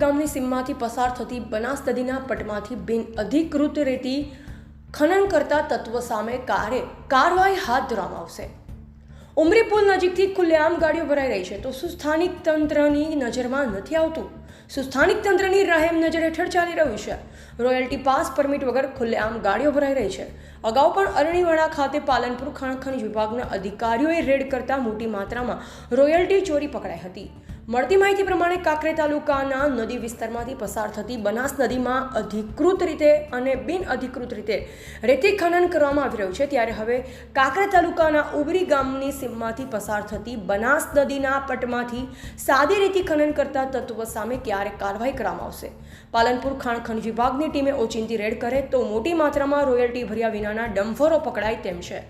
ગામની સીમમાંથી પસાર થતી બનાસ નદીના પટમાંથી બિન અધિકૃત રેતી ખનન કરતા તત્વ સામે કારે કાર્યવાહી હાથ ધરવામાં આવશે. ઉમરી પુલ નજીકથી ખુલ્લેઆમ ગાડીઓ ભરાઈ રહી છે, તો શું સ્થાનિક તંત્રની નજરમાં નથી આવતું. શું સ્થાનિક તંત્રની રહેમ નજર હેઠળ ચાલી રહ્યું છે. રોયલ્ટી પાસ પરમિટ વગર ખુલ્લેઆમ ગાડીઓ ભરાઈ રહી છે. અગાઉ પણ અરણીવાડા ખાતે પાલનપુર ખાણ ખનિજ વિભાગના અધિકારીઓએ રેડ કરતા મોટી માત્રામાં રોયલ્ટી ચોરી પકડાઈ હતી. મળતી માહિતી પ્રમાણે કાંકરે તાલુકાના નદી વિસ્તારમાંથી પસાર થતી બનાસ નદીમાં અધિકૃત રીતે અને બિન અધિકૃત રીતે રેતી ખનન કરવામાં આવી રહ્યું છે. ત્યારે હવે કાંકરે તાલુકાના ઉબરી ગામની સીમમાંથી પસાર થતી બનાસ નદીના પટમાંથી સાદી રેતી ખનન કરતા તત્વો સામે ક્યારે કાર્યવાહી કરવામાં આવશે? પાલનપુર ખાણ વિભાગની ટીમે ઓચિંતી રેડ કરે તો મોટી માત્રામાં રોયલ્ટી ભર્યા વિનાના ડમ્ફરો પકડાય તેમ છે.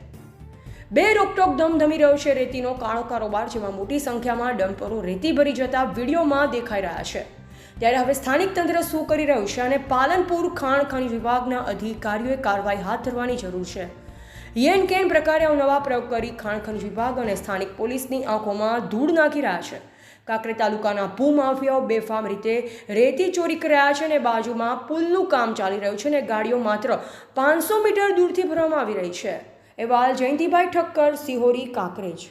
બે રોકટોક ધમધમી રહ્યો છે. રેતીનો કાળો કારોબાર જેમાં મોટી સંખ્યામાં ડમ્પરો રેતી ભરી જતા વિડીયોમાં દેખાઈ રહ્યા છે. ત્યારે હવે સ્થાનિક તંત્ર શું કરી રહ્યું છે અને પાલનપુર ખાણ ખનિજ વિભાગના અધિકારીઓએ કાર્યવાહી હાથ ધરવાની જરૂર છે. યેન કેન પ્રકારે નવા પ્રયોગ કરી ખાણ વિભાગ અને સ્થાનિક પોલીસની આંખોમાં ધૂળ નાખી રહ્યા છે? કાંકરે તાલુકાના ભૂમાફિયાઓ બેફામ રીતે રેતી ચોરી કરી રહ્યા છે અને બાજુમાં પુલનું કામ ચાલી રહ્યું છે અને ગાડીઓ માત્ર પાંચસો મીટર દૂરથી ભરવામાં આવી રહી છે. એવા જયંતિભાઈ ઠક્કર સિહોરી કાંકરેજ.